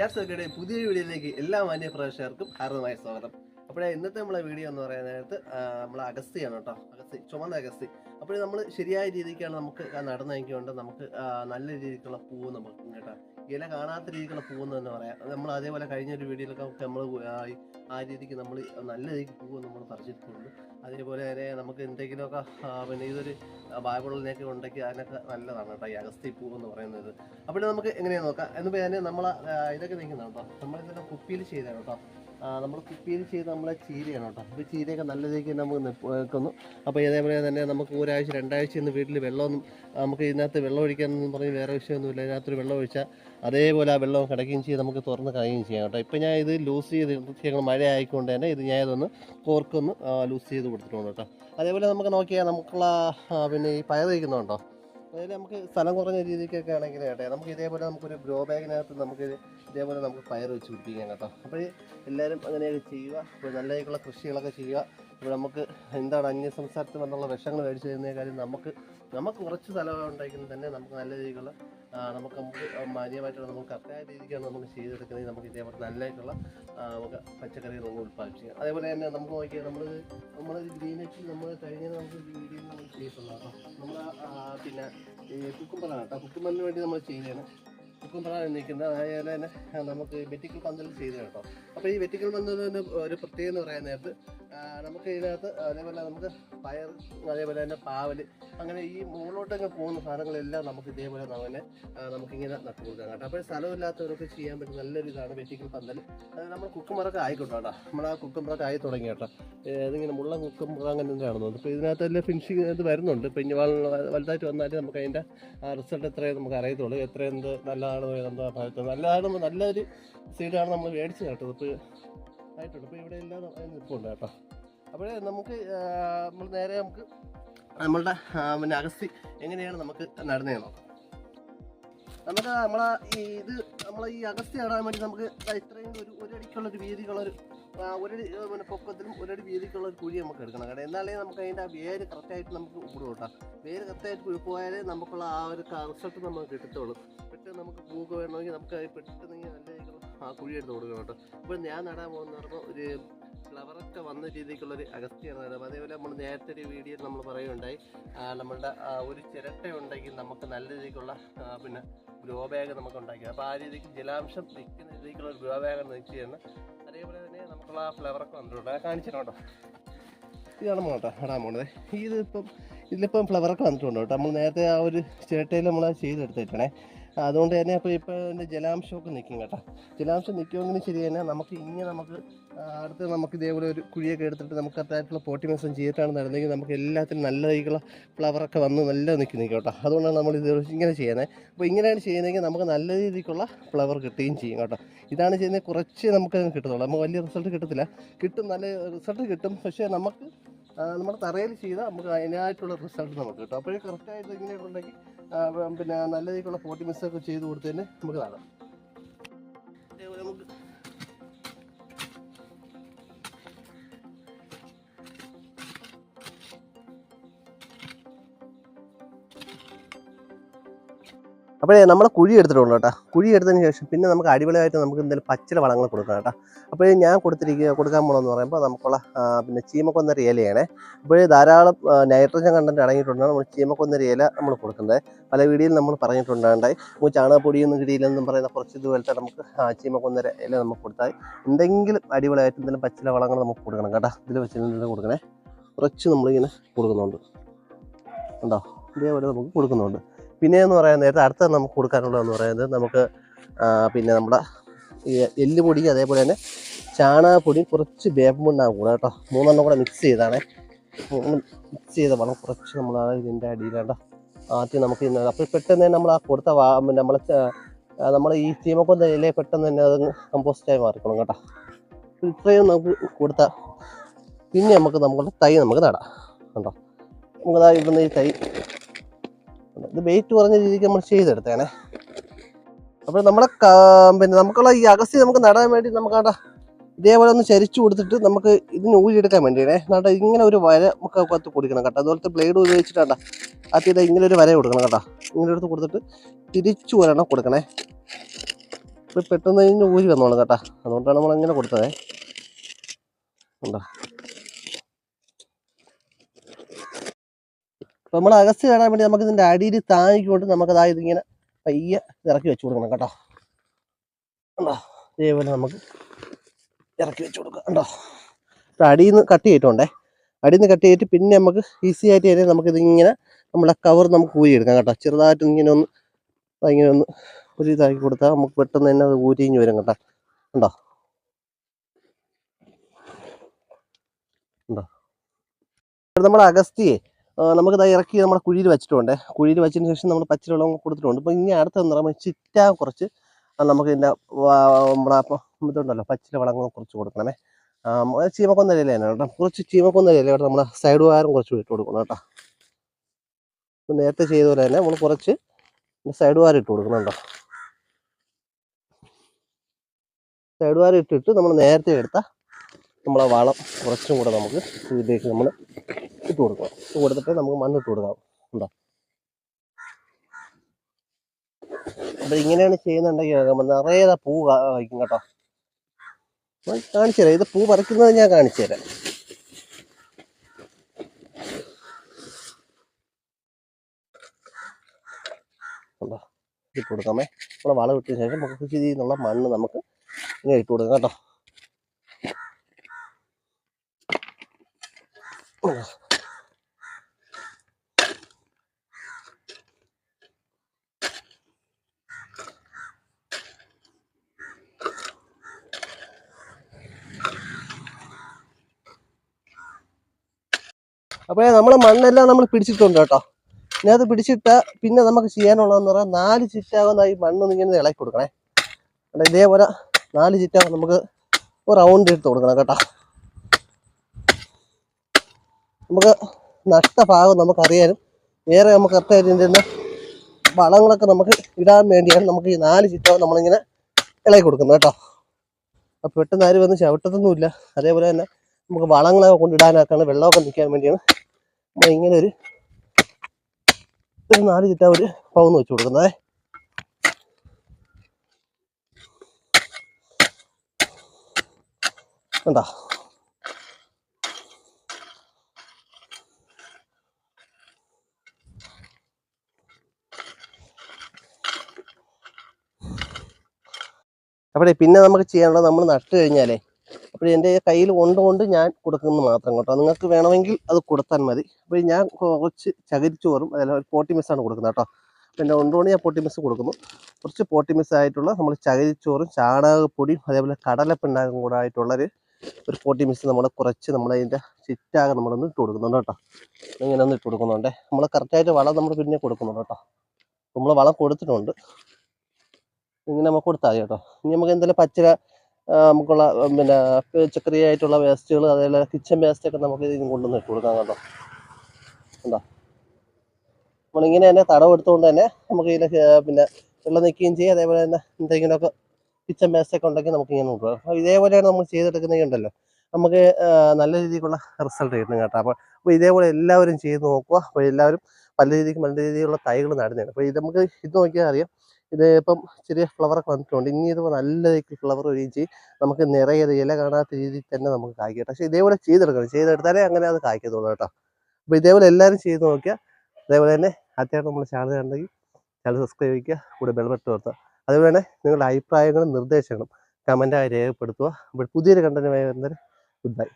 ഒക്കെ പുതിയ വീഡിയോയിലേക്ക് എല്ലാ മാന്യ പ്രേക്ഷകർക്കും ഹാർദമായ സ്വാഗതം. അപ്പോഴേ ഇന്നത്തെ നമ്മളെ വീഡിയോ എന്ന് പറയുന്ന നേരത്ത് നമ്മളെ അഗസ്തിയാണ് കേട്ടോ. അഗസ്തി ചുമന്ന അഗസ്തി. അപ്പോൾ നമ്മൾ ശരിയായ രീതിക്കാണ് നമുക്ക് നടന്നതെങ്കിൽ കൊണ്ട് നമുക്ക് നല്ല രീതിക്കുള്ള പൂവ് നമുക്ക് കേട്ടോ. ഇല കാണാത്ത രീതിക്കുള്ള പൂവെന്ന് തന്നെ പറയാം. നമ്മൾ അതേപോലെ കഴിഞ്ഞ ഒരു വീഡിയോയിലൊക്കെ നമ്മൾ ആ രീതിക്ക് നമ്മൾ നല്ല രീതിക്ക് പൂവ് നമ്മൾ പറിച്ചിട്ടുണ്ട്. അതേപോലെ തന്നെ നമുക്ക് എന്തെങ്കിലുമൊക്കെ പിന്നെ ഇതൊരു ബൈബിളിനൊക്കെ ഉണ്ടെങ്കിൽ അതിനൊക്കെ നല്ലതാണ് കേട്ടോ ഈ അഗസ്തി പൂ എന്ന് പറയുന്നത്. അപ്പോൾ നമുക്ക് എങ്ങനെയാണ് നോക്കാം? എന്ന് ഞാൻ നമ്മൾ ഇതൊക്കെ നിൽക്കുന്നുണ്ട് കേട്ടോ. നമ്മളിതൊക്കെ കുപ്പിയിൽ ചെയ്താണ് കേട്ടോ. നമ്മൾ കുപ്പിയിൽ ചെയ്ത് നമ്മളെ ചീരയാണ് കേട്ടോ. അപ്പോൾ ചീരയൊക്കെ നല്ല രീതിക്ക് നമുക്ക് നിൽക്കുന്നു അപ്പോൾ ഇതേപോലെ തന്നെ നമുക്ക് ഒരാഴ്ച രണ്ടാഴ്ച ഇന്ന് വീട്ടിൽ വെള്ളമൊന്നും നമുക്ക് ഇതിനകത്ത് വെള്ളം ഒഴിക്കാനൊന്നും പറഞ്ഞ് വേറെ വിഷയമൊന്നുമില്ല. ഇതിനകത്തൊരു വെള്ളം ഒഴിച്ചാൽ അതേപോലെ ആ വെള്ളം കിടക്കുകയും ചെയ്ത് നമുക്ക് തുറന്ന് കളയുകയും ചെയ്യാം കേട്ടോ. ഇപ്പം ഞാൻ ഇത് ലൂസ് ചെയ്ത് ഞങ്ങൾ മഴ ആയിക്കൊണ്ട് തന്നെ ഇത് ഞാൻ ഇതൊന്ന് കോർക്കൊന്ന് ലൂസ് ചെയ്ത് കൊടുത്തിട്ടുണ്ട് കേട്ടോ. അതേപോലെ നമുക്ക് നോക്കിയാൽ നമുക്കുള്ള പിന്നെ ഈ പയർ വയ്ക്കുന്നുണ്ടോ അതായത് നമുക്ക് സ്ഥലം കുറഞ്ഞ രീതിക്കൊക്കെ ആണെങ്കിൽ കേട്ടെ നമുക്ക് ഇതേപോലെ നമുക്കൊരു ഗ്രോ ബാഗിനകത്ത് നമുക്ക് ഇതേപോലെ നമുക്ക് പയർ വെച്ച് പിടിപ്പിക്കാം കേട്ടോ. അപ്പോൾ എല്ലാവരും അങ്ങനെയൊക്കെ ചെയ്യുക അപ്പോൾ നല്ല രീതിക്കുള്ള കൃഷികളൊക്കെ ചെയ്യുക. അപ്പോൾ നമുക്ക് എന്താണ് അന്യ സംസ്ഥാനത്ത് വന്നുള്ള വിഷങ്ങൾ മേടിച്ച് തരുന്നേക്കാളും നമുക്ക് നമുക്ക് കുറച്ച് സ്ഥലം ഉണ്ടായിരിക്കുന്നത് തന്നെ നമുക്ക് നല്ല രീതിക്കുള്ള ആ, നമുക്ക് മാന്യമായിട്ടുള്ള നമുക്ക് കറക്റ്റായ രീതിക്കാണ് നമുക്ക് ചെയ്തെടുക്കുന്നത്. നമുക്ക് ഇതേപോലെ നല്ലതായിട്ടുള്ള നമുക്ക് പച്ചക്കറികൾ നമുക്ക് ഉൽപ്പാദിപ്പിക്കാം അതേപോലെ തന്നെ നമുക്ക് നോക്കിയാൽ നമ്മൾ നമ്മൾ ഗ്രീനറ്റ് നമ്മൾ കഴിഞ്ഞ നമുക്ക് വീഡിയോയിൽ നമ്മൾ ചെയ്തിട്ടുള്ളതാണ് നമ്മൾ പിന്നെ ഈ കുക്കുമ്പറാണ് കേട്ടോ. കുക്കുമ്പറിന് വേണ്ടി നമ്മൾ ചെയ്തതാണ് കുക്കുമ്പറാണ് നിൽക്കുന്നത്. അതേപോലെ തന്നെ നമുക്ക് വെറ്റിക്കൽ പന്തൽ ചെയ്ത് കേട്ടോ. അപ്പോൾ ഈ വെറ്റിക്കൽ പന്തലിന് ഒരു പ്രത്യേകത എന്ന് പറയാൻ നേരത്ത് നമുക്ക് ഇതിനകത്ത് അതേപോലെ നമുക്ക് പയർ അതേപോലെ തന്നെ പാവൽ അങ്ങനെ ഈ മുകളിലോട്ടൊക്കെ പോകുന്ന സാധനങ്ങളെല്ലാം നമുക്ക് ഇതേപോലെ തന്നെ നമുക്കിങ്ങനെ നട്ടു കൊടുക്കാം കേട്ടോ. അപ്പോൾ സ്ഥലമില്ലാത്തവരൊക്കെ ചെയ്യാൻ പറ്റും നല്ലൊരു ഇതാണ് വെറ്റിക്കൽ പന്തൽ. നമ്മൾ കുക്കുമറൊക്കെ ആയിക്കോട്ടെ കേട്ടോ. നമ്മൾ ആ കുക്കുമറൊക്കെ ആയി തുടങ്ങി കേട്ടോ. ഏതെങ്കിലും മുള്ള കുക്കുമറ അങ്ങനെ തന്നെയാണെന്ന് തോന്നുന്നു ഇപ്പോൾ ഇതിനകത്തെല്ലാം ഫിനിഷിങ് ഇത് വരുന്നുണ്ട്. ഇപ്പോൾ ഇനി വലുതായിട്ട് വന്നാലും നമുക്ക് അതിന്റെ റിസൾട്ട് എത്രയും നമുക്ക് അറിയത്തുള്ളൂ. എത്ര എന്ത് നല്ലതാണ് എന്താ ഭാഗത്ത്. നല്ലതാണ് നല്ലൊരു സീഡാണ് നമ്മൾ മേടിച്ച് കേട്ടത് ഇപ്പോൾ ആയിട്ടുണ്ട് അപ്പോൾ ഇവിടെ എല്ലാം നിൽപ്പുണ്ട് കേട്ടോ. അപ്പോഴേ നമുക്ക് നമ്മൾ നേരെ നമുക്ക് നമ്മളുടെ പിന്നെ അഗസ്തി എങ്ങനെയാണ് നമുക്ക് നടന്നേ നോക്കാം. നമുക്ക് നമ്മളെ ഈ ഇത് നമ്മളെ ഈ അഗസ്തി നടാൻ വേണ്ടി നമുക്ക് ഇത്രയും ഒരു ഒരടിക്കുള്ള ഒരു വീതിക്കുള്ള ഒരു ആ, ഒരടി പിന്നെ പൊക്കത്തിലും ഒരടി വീതിക്കുള്ള ഒരു കുഴി നമുക്ക് എടുക്കണം കാരണം എന്നാലേ നമുക്ക് അതിന്റെ ആ വേര് കറക്റ്റായിട്ട് നമുക്ക് ഉപ്പിടും കേട്ടോ. വേര് കറക്റ്റായിട്ട് പോയാലേ നമുക്കുള്ള ആ ഒരു റിസൾട്ട് നമുക്ക് കിട്ടത്തുള്ളൂ. പെട്ടെന്ന് നമുക്ക് പൂക്ക് വേണമെങ്കിൽ നമുക്ക് പെട്ടെന്ന് നല്ല ആ കുഴി എടുത്ത് കൊടുക്കണം കേട്ടോ. അപ്പോൾ ഞാൻ നടാൻ പോകുന്ന പറഞ്ഞപ്പോൾ ഒരു ഫ്ലവറൊക്കെ വന്ന രീതിക്കുള്ളൊരു അഗസ്തിയാണ് നടുന്നത് അതേപോലെ നമ്മൾ നേരത്തെ ഒരു വീഡിയോയിൽ നമ്മൾ പറയുകയുണ്ടായി. നമ്മളുടെ ഒരു ചിരട്ട ഉണ്ടെങ്കിൽ നമുക്ക് നല്ല രീതിക്കുള്ള പിന്നെ ഗ്രോ ബാഗ് നമുക്ക് ഉണ്ടാക്കി. അപ്പോൾ ആ രീതിക്ക് ജലാംശം നിൽക്കുന്ന രീതിക്കുള്ള ഗ്രോ ബാഗ് നിൽച്ച് അതേപോലെ തന്നെ നമുക്കുള്ള ആ ഫ്ലവറൊക്കെ വന്നിട്ടുണ്ട്. കാണിച്ചിട്ടുണ്ടോ ഇതാണ് മോട്ടോ ഇടാൻ പോണത്. ഇതിപ്പം ഇതിലിപ്പം ഫ്ലവറൊക്കെ വന്നിട്ടുണ്ട് കേട്ടോ. നമ്മൾ നേരത്തെ ആ ഒരു ചിരട്ടയിൽ നമ്മൾ ചെയ്തെടുത്തിട്ടേ അതുകൊണ്ട് തന്നെ അപ്പോൾ ഇപ്പോൾ എന്റെ ജലാംശമൊക്കെ നിൽക്കും കേട്ടോ. ജലാംശം നിൽക്കുമെങ്കിലും ശരി തന്നെ നമുക്ക് ഇങ്ങനെ നമുക്ക് അടുത്ത് നമുക്ക് ഇതേപോലെ ഒരു കുഴിയൊക്കെ എടുത്തിട്ട് നമുക്ക് അത്തായിട്ടുള്ള പോട്ടി മെസ്സം ചെയ്തിട്ടാണ് നടന്നെങ്കിൽ നമുക്ക് എല്ലാത്തിനും നല്ല രീതിയിലുള്ള ഫ്ലവറൊക്കെ വന്ന് നല്ല നിൽക്കും നിൽക്കും കേട്ടോ. അതുകൊണ്ടാണ് നമ്മൾ ഇത് ഇങ്ങനെ ചെയ്യുന്നത്. അപ്പോൾ ഇങ്ങനെയാണ് ചെയ്യുന്നതെങ്കിൽ നമുക്ക് നല്ല രീതിക്കുള്ള ഫ്ലവർ കിട്ടുകയും ചെയ്യും കേട്ടോ. ഇതാണ് ചെയ്യുന്നത് കുറച്ച് നമുക്ക് കിട്ടത്തുള്ളൂ. നമുക്ക് വലിയ റിസൾട്ട് കിട്ടത്തില്ല. കിട്ടും നല്ല റിസൾട്ട് കിട്ടും. പക്ഷേ നമുക്ക് നമ്മുടെ തറയിൽ ചെയ്താൽ നമുക്ക് അതിനായിട്ടുള്ള റിസൾട്ട് നമുക്ക് കിട്ടും. അപ്പോഴേ കറക്റ്റായിട്ട് ഇങ്ങനെ ഉണ്ടെങ്കിൽ പിന്നെ നല്ല രീതിക്കുള്ള ഫോർട്ടി മിസ്സൊക്കെ ചെയ്ത് കൊടുത്തതിന് നമുക്ക് കാണാം അപ്പോഴേ നമ്മൾ കുഴി എടുത്തിട്ടുള്ളൂ കേട്ടോ. കുഴി എടുത്തതിന് ശേഷം പിന്നെ നമുക്ക് അടിപൊളിയായിട്ട് നമുക്ക് എന്തെങ്കിലും പച്ചില വളങ്ങൾ കൊടുക്കണം കേട്ടോ. അപ്പോഴേ ഞാൻ കൊടുത്തിരിക്കുക കൊടുക്കാൻ പോകണമെന്ന് പറയുമ്പോൾ നമുക്കുള്ള പിന്നെ ചീമക്കൊന്നര ഇലയാണേ. അപ്പോഴേ ധാരാളം നൈട്രജൻ കണ്ടന്റ് അടങ്ങിയിട്ടുണ്ടാണ് നമ്മൾ ചീമക്കൊന്നര ഇല നമ്മൾ കൊടുക്കുന്നത് പല വീഡിയോയിൽ നമ്മൾ പറഞ്ഞിട്ടുണ്ടായി. നമുക്ക് ചാണകപ്പൊടിയൊന്നും കിടിയില്ലെന്നും പറയുന്ന കുറച്ച് ഇതുപോലത്തെ നമുക്ക് ചീമക്കൊന്നര ഇല നമുക്ക് കൊടുത്താൽ എന്തെങ്കിലും അടിപൊളിയായിട്ട് എന്തെങ്കിലും പച്ചില വളങ്ങൾ നമുക്ക് കൊടുക്കണം കേട്ടോ. ഇതിൽ വെച്ചിട്ടുണ്ടെങ്കിൽ കൊടുക്കണേ. കുറച്ച് നമ്മളിങ്ങനെ കൊടുക്കുന്നുണ്ട്. ഉണ്ടോ ഇതേപോലെ നമുക്ക് കൊടുക്കുന്നുണ്ട്. പിന്നെ എന്ന് പറയാൻ നേരത്തെ അടുത്ത നമുക്ക് കൊടുക്കാനുള്ളതെന്ന് പറയുന്നത് നമുക്ക് പിന്നെ നമ്മുടെ ഈ എല്ലുപൊടി അതേപോലെ തന്നെ ചാണകപ്പൊടി കുറച്ച് വേപ്പമുണ്ടാകും കൂടെ കേട്ടോ. മൂന്നെണ്ണം കൂടെ മിക്സ് ചെയ്താണേ. മിക്സ് ചെയ്ത വളം കുറച്ച് നമ്മൾ ഇതിന്റെ അടിയിലാണ്ട ആദ്യം നമുക്ക് ഇന്ന് അപ്പോൾ പെട്ടെന്ന് തന്നെ നമ്മൾ ആ കൊടുത്ത നമ്മളെ നമ്മൾ ഈ ചീമക്കൊന്ന ഇല പെട്ടെന്ന് തന്നെ അത് കമ്പോസ്റ്റായി മാറിക്കണം കേട്ടോ. ഇത്രയും നമുക്ക് കൊടുത്ത പിന്നെ നമുക്ക് നമ്മുടെ തൈ നമുക്ക് നടാം കണ്ടോ നമുക്ക് ഇവിടുന്ന് ഈ തൈ ഇത് വെയിറ്റ് കുറഞ്ഞ രീതിക്ക് നമ്മൾ ചെയ്തെടുത്തേണേ അപ്പോൾ നമ്മളെ പിന്നെ നമുക്കുള്ള ഈ അഗസ്തി നമുക്ക് നടാൻ വേണ്ടി നമുക്ക് അവിടെ ഇതേപോലെ ഒന്ന് ചരിച്ചു കൊടുത്തിട്ട് നമുക്ക് ഇതിന് ഊരിയെടുക്കാൻ വേണ്ടിയാണേ. നാട്ടെ ഇങ്ങനെ ഒരു വര നമുക്ക് അകത്ത് കൊടുക്കണം കേട്ടോ. അതുപോലത്തെ ബ്ലേഡ് ഉപയോഗിച്ചിട്ടാണ്ടാ ആദ്യം ഇങ്ങനെ ഒരു വര കൊടുക്കണം കേട്ടോ. ഇങ്ങനെ എടുത്ത് കൊടുത്തിട്ട് തിരിച്ചു ഒരെണ്ണം കൊടുക്കണേ. ഇത് പെട്ടെന്ന് കഴിഞ്ഞ് ഊരി വന്നോളാം കേട്ടോ. അതുകൊണ്ടാണ് നമ്മൾ അങ്ങനെ കൊടുത്തതേ. ഉണ്ടോ? അപ്പൊ നമ്മൾ അകസ്റ്റ് കാണാൻ വേണ്ടി നമുക്ക് ഇതിന്റെ അടിയിൽ താങ്ങിക്കൊണ്ട് നമുക്ക് അതായത് ഇങ്ങനെ പയ്യെ ഇറക്കി വെച്ച് കൊടുക്കണം കേട്ടോ. ഉണ്ടോ ഇതേപോലെ നമുക്ക് ഇറക്കി വെച്ച് കൊടുക്കാം. ഉണ്ടോ അടിയിൽ നിന്ന് കട്ട് ചെയ്തിട്ടുണ്ടേ. അടിയിൽ നിന്ന് കട്ട് ചെയ്തിട്ട് പിന്നെ നമുക്ക് ഈസി ആയിട്ട് തന്നെ നമുക്കിതിങ്ങനെ നമ്മുടെ കവർ നമുക്ക് ഊരി എടുക്കാം കേട്ടോ. ചെറുതായിട്ട് ഇങ്ങനെ ഒന്ന് ഇങ്ങനെ ഒന്ന് ഒരു ഇതാക്കി കൊടുത്താൽ നമുക്ക് പെട്ടെന്ന് തന്നെ അത് ഊരിഞ്ഞ് വരും കേട്ടോ. ഉണ്ടോ ഉണ്ടോ നമ്മൾ അഗസ്തിയെ നമുക്ക് ദാ ഇറക്കി നമ്മുടെ കുഴിയിൽ വെച്ചിട്ടുണ്ട്. കുഴിയിൽ വെച്ചതിന് ശേഷം നമ്മൾ പച്ചവെള്ളം കൊടുത്തിട്ടുണ്ട്. ഇപ്പൊ ഇനി അടുത്ത എന്ന് പറയുമ്പോൾ ചിറ്റാൻ കുറച്ച് നമുക്ക് ഇതിന്റെ നമ്മുടെ ഇതുണ്ടല്ലോ പച്ചില വളങ്ങൾ കുറച്ച് കൊടുക്കണമേ. ചീമക്കൊന്നരയില തന്നെ കേട്ടോ. കുറച്ച് ചീമക്കൊന്നരയില കേട്ടോ നമ്മുടെ സൈഡ് വാരം കുറച്ച് ഇട്ട് കൊടുക്കണം കേട്ടോ. നേരത്തെ ചെയ്ത പോലെ തന്നെ നമ്മൾ കുറച്ച് സൈഡ് വാരം ഇട്ട് കൊടുക്കണം കേട്ടോ. സൈഡ് വാരം ഇട്ടിട്ട് നമ്മൾ നേരത്തെ എടുത്ത നമ്മളെ വളം കുറച്ചും കൂടെ നമുക്ക് ഇതിലേക്ക് നമ്മൾ ഇട്ട് കൊടുക്കുക ഇട്ട് കൊടുത്തിട്ട് നമുക്ക് മണ്ണിട്ട് കൊടുക്കാം. ഉണ്ടോ? അപ്പൊ ഇങ്ങനെയാണ് ചെയ്യുന്നുണ്ടെങ്കിൽ നിറയെ പൂ കായ്ക്കും കേട്ടോ. കാണിച്ചു തരാം. ഇത് പൂ പറിക്കുന്നത് ഞാൻ കാണിച്ചു തരാം. ഉണ്ടോ? ഇട്ട് കൊടുക്കാമേ. നമ്മളെ വളം ഇട്ടതിന് ശേഷം നമുക്ക് ഇതിൽ നിന്നുള്ള മണ്ണ് നമുക്ക് ഇങ്ങനെ ഇട്ട് കൊടുക്കാം കേട്ടോ. അപ്പോൾ നമ്മളെ മണ്ണെല്ലാം നമ്മൾ പിടിച്ചിട്ടുണ്ട് കേട്ടോ. ഇതിനകത്ത് പിടിച്ചിട്ട പിന്നെ നമുക്ക് ചെയ്യാനുള്ളതെന്ന് പറഞ്ഞാൽ നാല് ചിറ്റാകുന്ന ഈ മണ്ണ് ഇങ്ങനെ ഇളക്കി കൊടുക്കണേ. അല്ല ഇതേപോലെ നാല് ചിറ്റാകും നമുക്ക് ഒരു റൗണ്ട് എടുത്ത് കൊടുക്കണം കേട്ടോ. നമുക്ക് നഷ്ട ഭാഗം നമുക്കറിയാനും വേറെ നമുക്ക് കറക്റ്റായിട്ട് വളങ്ങളൊക്കെ നമുക്ക് ഇടാൻ വേണ്ടിയാണ് നമുക്ക് ഈ നാല് ചിറ്റാവും നമ്മളിങ്ങനെ ഇളക്കി കൊടുക്കുന്നത് കേട്ടോ. അപ്പോൾ പെട്ടെന്ന് ആരും വന്ന് ചവിട്ടത്തൊന്നുമില്ല. അതേപോലെ തന്നെ നമുക്ക് വളങ്ങളൊക്കെ കൊണ്ടിടാനൊക്കെയാണ് വെള്ളമൊക്കെ നിൽക്കാൻ വേണ്ടിയാണ് നമ്മൾ ഇങ്ങനെ ഒരു ഒരു നാല് ചിറ്റ ഒരു പൗന്ന് വെച്ച് കൊടുക്കുന്നത്. കണ്ടോ? അവിടെ പിന്നെ നമുക്ക് ചെയ്യാനുള്ളത് നമ്മൾ നട്ട് കഴിഞ്ഞാലേ അപ്പോൾ എന്റെ കയ്യിൽ കൊണ്ടുകൊണ്ട് ഞാൻ കൊടുക്കുന്നത് മാത്രം കേട്ടോ. നിങ്ങൾക്ക് വേണമെങ്കിൽ അത് കൊടുത്താൽ മതി. അപ്പോൾ ഞാൻ കുറച്ച് ചകിരിച്ചോറും അതല്ല ഒരു പോട്ടി മിസ്സാണ് കൊടുക്കുന്നത് കേട്ടോ. പിന്നെ കൊണ്ടുകൊണ്ട് ഞാൻ പോട്ടി മിസ് കൊടുക്കുന്നു. കുറച്ച് പോട്ടി മിസ് ആയിട്ടുള്ള നമ്മൾ ചകിരിച്ചോറും ചാണകപ്പൊടിയും അതേപോലെ കടലപ്പിണ്ണാക്കും കൂടെ ആയിട്ടുള്ളൊരു ഒരു പോട്ടി മിസ് നമ്മൾ കുറച്ച് നമ്മളതിന്റെ ചിറ്റാകെ നമ്മളൊന്ന് ഇട്ട് കൊടുക്കുന്നുണ്ട് കേട്ടോ. ഇങ്ങനെ ഒന്ന് ഇട്ട് കൊടുക്കുന്നുണ്ട്. നമ്മൾ കറക്റ്റായിട്ട് വളം നമ്മൾ പിന്നെ കൊടുക്കുന്നുണ്ട് കേട്ടോ. നമ്മൾ വളം കൊടുത്തിട്ടുണ്ട്. ഇങ്ങനെ നമുക്ക് കൊടുത്താൽ മതി കേട്ടോ. ഇനി നമുക്ക് എന്തെങ്കിലും പച്ചില നമുക്കുള്ള പിന്നെ പച്ചക്കറി ആയിട്ടുള്ള വേസ്റ്റുകൾ അതേപോലെ കിച്ചൺ വേസ്റ്റൊക്കെ നമുക്ക് ഇതിന് കൊണ്ടുവന്ന് ഇട്ട് കൊടുക്കാം കേട്ടോ. എന്താ നമ്മളിങ്ങനെ തന്നെ തടവെടുത്തുകൊണ്ട് തന്നെ നമുക്ക് ഇതിൽ പിന്നെ വെള്ളം നിൽക്കുകയും ചെയ്യും. അതേപോലെ തന്നെ എന്തെങ്കിലുമൊക്കെ കിച്ചൺ വേസ്റ്റ് ഒക്കെ ഉണ്ടെങ്കിൽ നമുക്ക് ഇങ്ങനെ കൊണ്ടുപോകാം അപ്പോൾ ഇതേപോലെയാണ് നമ്മൾ ചെയ്തെടുക്കുന്നത് ഉണ്ടല്ലോ. നമുക്ക് നല്ല രീതിക്കുള്ള റിസൾട്ട് കിട്ടും കേട്ടോ. അപ്പോൾ അപ്പോൾ ഇതേപോലെ എല്ലാവരും ചെയ്ത് നോക്കുക. അപ്പോൾ എല്ലാവരും പല രീതിക്ക് പല രീതിയിലുള്ള തൈകൾ നടുന്നതാണ്. അപ്പോൾ ഇത് നമുക്ക് ഇത് നോക്കിയാൽ അറിയാം. ഇത് ഇപ്പം ചെറിയ ഫ്ലവറൊക്കെ വന്നിട്ടുണ്ട്. ഇനി ഇത് നല്ല രീതിക്ക് ഫ്ലവർ ഒഴിച്ച് നമുക്ക് നിറയെ ഇല കാണാത്ത രീതിയിൽ തന്നെ നമുക്ക് കായ്ക്കാം. പക്ഷേ ഇതേപോലെ ചെയ്തെടുക്കണം. ചെയ്തെടുത്താലേ അങ്ങനെ അത് കായ്ക്കത്തുള്ളൂ കേട്ടോ. അപ്പോൾ ഇതേപോലെ എല്ലാവരും ചെയ്ത് നോക്കിയാൽ അതേപോലെ തന്നെ അത്യാവശ്യം നമ്മൾ ചാനൽ കണ്ടെങ്കിൽ ചാനൽ സബ്സ്ക്രൈബ് ചെയ്യുക കൂടെ ബെൽബട്ട് നിർത്തുക അതുപോലെ തന്നെ നിങ്ങളുടെ അഭിപ്രായങ്ങളും നിർദ്ദേശങ്ങളും കമന്റായി രേഖപ്പെടുത്തുക. അപ്പോൾ പുതിയൊരു കണ്ടന്റുമായി വരുന്നവരെ ഗുഡ് ബൈ